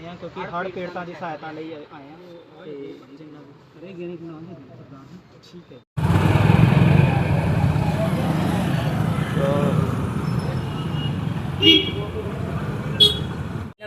ਕਿਉਂਕਿ ਹੜ੍ਹ ਪੀੜਤਾਂ ਦੀ ਸਹਾਇਤਾ ਲਈ ਆਏ ਆ। ਤੇ ਜਿੰਨਾ ਵੀ ਰੇ ਗਿਣੀ ਬਣਾਉਂਦੇ ਪ੍ਰਧਾਨ ਠੀਕ ਹੈ।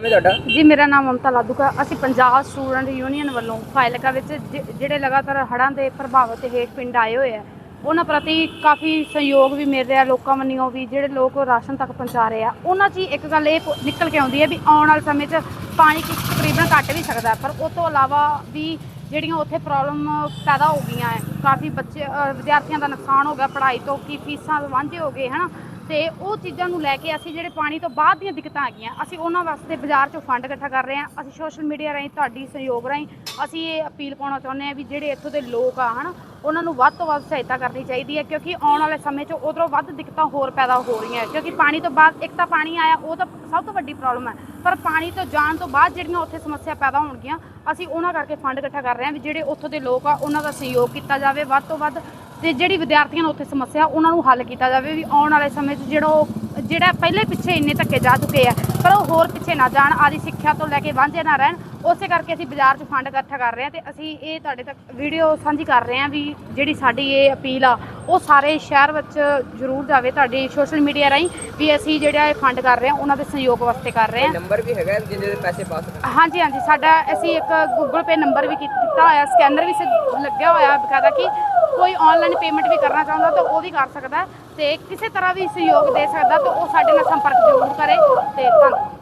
ਤੁਹਾਡਾ? ਜੀ ਮੇਰਾ ਨਾਮ ਮਮਤਾ ਲਾਦੂਕਾ ਅਸੀਂ ਪੰਜਾਬ ਸਟੂਡੈਂਟ ਯੂਨੀਅਨ ਵੱਲੋਂ ਫਾਇਲਕਾ ਵਿੱਚ ਜ- ਜਿਹੜੇ ਲਗਾਤਾਰ ਹੜ੍ਹਾਂ ਦੇ ਪ੍ਰਭਾਵਿਤ ਹੇਠ ਪਿੰਡ ਆਏ ਹੋਏ ਆ ਉਹਨਾਂ ਪ੍ਰਤੀ ਕਾਫੀ ਸਹਿਯੋਗ ਵੀ ਮਿਲ ਰਿਹਾ ਲੋਕਾਂ ਵੱਲੋਂ ਵੀ ਜਿਹੜੇ ਲੋਕ ਰਾਸ਼ਨ ਤੱਕ ਪਹੁੰਚਾ ਰਹੇ ਆ। ਉਹਨਾਂ 'ਚ ਹੀ ਇੱਕ ਗੱਲ ਇਹ ਪ- ਨਿਕਲ ਕੇ ਆਉਂਦੀ ਹੈ ਵੀ ਆਉਣ ਵਾਲੇ ਸਮੇਂ 'ਚ ਪਾਣੀ ਕਿ ਤਕਰੀਬਨ ਘੱਟ ਵੀ ਸਕਦਾ ਪਰ ਉਸ ਤੋਂ ਇਲਾਵਾ ਵੀ ਜਿਹੜੀਆਂ ਉੱਥੇ ਪ੍ਰੋਬਲਮ ਪੈਦਾ ਹੋ ਗਈਆਂ ਹੈ ਕਾਫੀ ਬੱਚੇ ਅ, ਵਿਦਿਆਰਥੀਆਂ ਦਾ ਨੁਕਸਾਨ ਹੋ ਗਿਆ ਪੜ੍ਹਾਈ ਤੋਂ ਕੀ ਫੀਸਾਂ ਵਾਂਝੇ ਹੋ ਗਏ ਹਨਾ। ਤੇ ਉਹ ਚੀਜ਼ਾਂ ਨੂੰ ਲੈ ਕੇ ਅਸੀਂ ਜਿਹੜੇ ਪਾਣੀ ਤੋਂ ਬਾਅਦ ਦੀਆਂ ਦਿੱਕਤਾਂ ਆ ਗਈਆਂ ਅਸੀਂ ਉਹਨਾਂ ਵਾਸਤੇ ਬਾਜ਼ਾਰ 'ਚੋਂ ਫੰਡ ਇਕੱਠਾ ਕਰ ਰਹੇ ਹਾਂ। ਅਸੀਂ ਸੋਸ਼ਲ ਮੀਡੀਆ ਰਾਹੀਂ ਤੁਹਾਡੀ ਸਹਿਯੋਗ ਰਾਹੀਂ ਅਸੀਂ ਇਹ ਅਪੀਲ ਪਾਉਣਾ ਚਾਹੁੰਦੇ ਹਾਂ ਵੀ ਜਿਹੜੇ ਇੱਥੋਂ ਦੇ ਲੋਕ ਆ, ਹਨਾ, ਉਹਨਾਂ ਨੂੰ ਵੱਧ ਤੋਂ ਵੱਧ ਸਹਾਇਤਾ ਕਰਨੀ ਚਾਹੀਦੀ ਹੈ, ਕਿਉਂਕਿ ਆਉਣ ਵਾਲੇ ਸਮੇਂ 'ਚ ਉਧਰੋਂ ਵੱਧ ਦਿੱਕਤਾਂ ਹੋਰ ਪੈਦਾ ਹੋ ਰਹੀਆਂ ਕਿਉਂਕਿ ਪਾਣੀ ਤੋਂ ਬਾਅਦ ਇੱਕ ਤਾਂ ਪਾਣੀ ਆਇਆ, ਉਹ ਤਾਂ ਸਭ ਤੋਂ ਵੱਡੀ ਪ੍ਰੋਬਲਮ ਹੈ, ਪਰ ਪਾਣੀ ਤੋਂ ਜਾਣ ਤੋਂ ਬਾਅਦ ਜਿਹੜੀਆਂ ਉੱਥੇ ਸਮੱਸਿਆ ਪੈਦਾ ਹੋਣਗੀਆਂ, ਅਸੀਂ ਉਹਨਾਂ ਕਰਕੇ ਫੰਡ ਇਕੱਠਾ ਕਰ ਰਹੇ ਹਾਂ ਵੀ ਜਿਹੜੇ ਉੱਥੋਂ ਦੇ ਲੋਕ ਆ, ਉਹਨਾਂ ਦਾ ਸਹਿਯੋਗ ਕੀਤਾ ਜਾਵੇ ਵੱਧ ਤੋਂ ਵੱਧ, ਤੇ ਜਿਹੜੀ ਵਿਦਿਆਰਥੀਆਂ ਨੂੰ ਉੱਥੇ ਸਮੱਸਿਆ, ਉਹਨਾਂ ਨੂੰ ਹੱਲ ਕੀਤਾ ਜਾਵੇ ਵੀ ਆਉਣ ਵਾਲੇ ਸਮੇਂ 'ਚ ਜਿਹੜਾ ਉਹ, ਜਿਹੜਾ ਪਹਿਲੇ ਪਿੱਛੇ ਇੰਨੇ ਧੱਕੇ ਜਾ ਚੁੱਕੇ ਆ, ਪਰ ਉਹ ਹੋਰ ਪਿੱਛੇ ਨਾ ਜਾਣ, ਆਦੀ ਸਿੱਖਿਆ ਤੋਂ ਲੈ ਕੇ ਵਾਂਝੇ ਨਾ ਰਹਿਣ ਉਸੇ ਕਰਕੇ ਅਸੀਂ ਬਾਜ਼ਾਰ 'ਚ ਫੰਡ ਇਕੱਠਾ ਕਰ ਰਹੇ ਹਾਂ ਤੇ ਅਸੀਂ ਇਹ ਤੁਹਾਡੇ ਤੱਕ ਵੀਡੀਓ ਸਾਂਝੀ ਕਰ ਰਹੇ ਹਾਂ ਵੀ ਜਿਹੜੀ ਸਾਡੀ ਇਹ ਅਪੀਲ ਆ ਉਹ ਸਾਰੇ ਸ਼ਹਿਰ ਵਿੱਚ ਜ਼ਰੂਰ ਜਾਵੇ ਤੁਹਾਡੀ ਸੋਸ਼ਲ ਮੀਡੀਆ ਰਾਹੀਂ ਵੀ ਅਸੀਂ ਜਿਹੜਾ ਇਹ ਫੰਡ ਕਰ ਰਹੇ ਹਾਂ ਉਹਨਾਂ ਦੇ ਸਹਿਯੋਗ ਵਾਸਤੇ ਕਰ ਰਹੇ ਹਾਂ। ਨੰਬਰ ਵੀ ਹੈਗਾ ਜਿਹਦੇ ਤੇ ਪੈਸੇ ਪਾ ਸਕਦੇ ਹਾਂਜੀ ਹਾਂਜੀ ਸਾਡਾ ਅਸੀਂ ਇੱਕ ਗੂਗਲ ਪੇ ਨੰਬਰ ਵੀ ਕੀਤਾ ਹੋਇਆ ਸਕੈਨਰ ਵੀ ਲੱਗਿਆ ਹੋਇਆ ਬਕਾਇਦਾ ਕਿ ਕੋਈ ਆਨਲਾਈਨ ਪੇਮੈਂਟ ਵੀ ਕਰਨਾ ਚਾਹੁੰਦਾ ਤਾਂ ਉਹ ਵੀ ਕਰ ਸਕਦਾ ਤੇ ਕਿਸੇ ਤਰ੍ਹਾਂ ਵੀ ਸਹਿਯੋਗ ਦੇ ਸਕਦਾ ਤਾਂ ਉਹ ਸਾਡੇ ਨਾਲ ਸੰਪਰਕ ਜ਼ਰੂਰ ਕਰੇ ਤੇ ਧੰਨਵਾਦ